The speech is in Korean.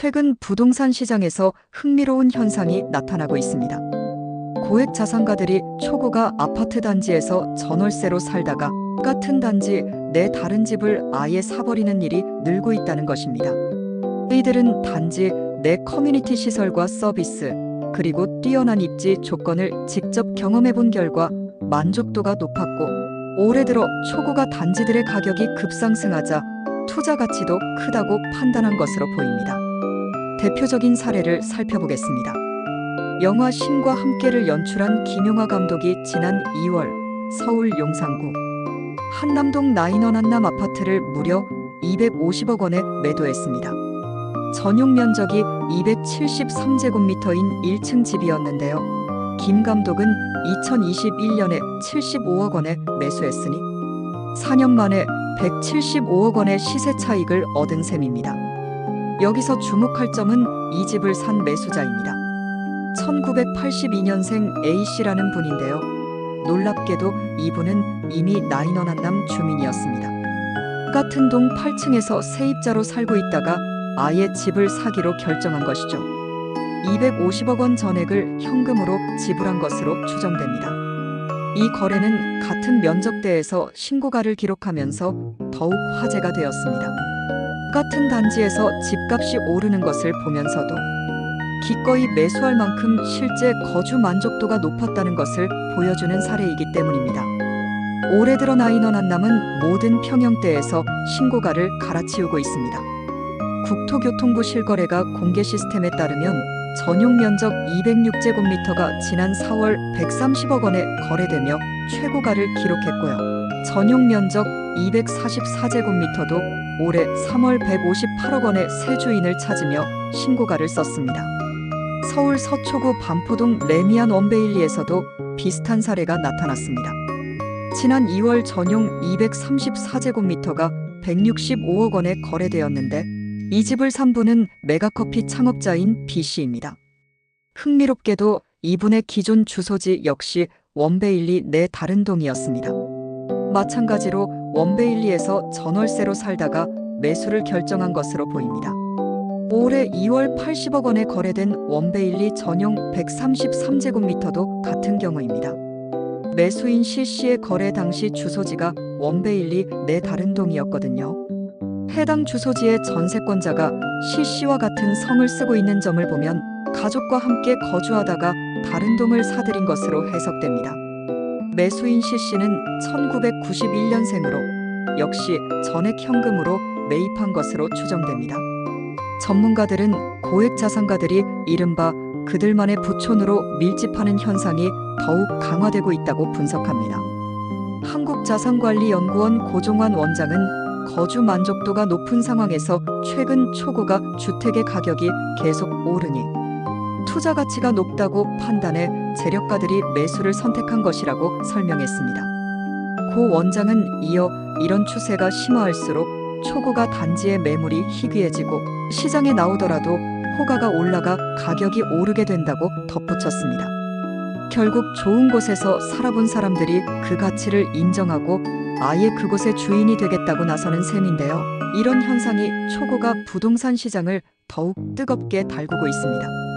최근 부동산 시장에서 흥미로운 현상이 나타나고 있습니다. 고액 자산가들이 초고가 아파트 단지에서 전월세로 살다가 같은 단지 내 다른 집을 아예 사버리는 일이 늘고 있다는 것입니다. 이들은 단지 내 커뮤니티 시설과 서비스, 그리고 뛰어난 입지 조건을 직접 경험해 본 결과 만족도가 높았고 올해 들어 초고가 단지들의 가격이 급상승하자 투자 가치도 크다고 판단한 것으로 보입니다. 대표적인 사례를 살펴보겠습니다. 영화 신과 함께를 연출한 김용화 감독이 지난 2월 서울 용산구 한남동 나인원 한남 아파트를 무려 250억 원에 매도했습니다. 전용 면적이 273제곱미터인 1층 집이었는데요. 김 감독은 2021년에 75억 원에 매수했으니 4년 만에 175억 원의 시세 차익을 얻은 셈입니다. 여기서 주목할 점은 이 집을 산 매수자입니다. 1982년생 A씨라는 분인데요. 놀랍게도 이분은 이미 나인원 한남 주민이었습니다. 같은 동 8층에서 세입자로 살고 있다가 아예 집을 사기로 결정한 것이죠. 250억 원 전액을 현금으로 지불한 것으로 추정됩니다. 이 거래는 같은 면적대에서 신고가를 기록하면서 더욱 화제가 되었습니다. 같은 단지에서 집값이 오르는 것을 보면서도 기꺼이 매수할 만큼 실제 거주 만족도가 높았다는 것을 보여주는 사례이기 때문입니다. 올해 들어 나인원 한남은 모든 평형대에서 신고가를 갈아치우고 있습니다. 국토교통부 실거래가 공개 시스템에 따르면 전용 면적 206제곱미터가 지난 4월 130억 원에 거래되며 최고가를 기록했고요. 전용 면적 244제곱미터도 올해 3월 158억 원의 새 주인을 찾으며 신고가를 썼습니다. 서울 서초구 반포동 레미안 원베일리에서도 비슷한 사례가 나타났습니다. 지난 2월 전용 234제곱미터가 165억 원에 거래되었는데 이 집을 산 분은 메가커피 창업자인 B씨입니다. 흥미롭게도 이분의 기존 주소지 역시 원베일리 내 다른 동이었습니다. 마찬가지로 원베일리에서 전월세로 살다가 매수를 결정한 것으로 보입니다. 올해 2월 80억 원에 거래된 원베일리 전용 133제곱미터도 같은 경우입니다. 매수인 실시의 거래 당시 주소지가 원베일리 내 다른 동이었거든요. 해당 주소지의 전세권자가 실시와 같은 성을 쓰고 있는 점을 보면 가족과 함께 거주하다가 다른 동을 사들인 것으로 해석됩니다. 매수인 실시는 1991년생으로 역시 전액 현금으로 매입한 것으로 추정됩니다. 전문가들은 고액 자산가들이 이른바 그들만의 부촌으로 밀집하는 현상이 더욱 강화되고 있다고 분석합니다. 한국자산관리연구원 고종환 원장은 거주 만족도가 높은 상황에서 최근 초고가 주택의 가격이 계속 오르니 투자 가치가 높다고 판단해 재력가들이 매수를 선택한 것이라고 설명했습니다. 고 원장은 이어 이런 추세가 심화할수록 초고가 단지의 매물이 희귀해지고 시장에 나오더라도 호가가 올라가 가격이 오르게 된다고 덧붙였습니다. 결국 좋은 곳에서 살아본 사람들이 그 가치를 인정하고 아예 그곳의 주인이 되겠다고 나서는 셈인데요. 이런 현상이 초고가 부동산 시장을 더욱 뜨겁게 달구고 있습니다.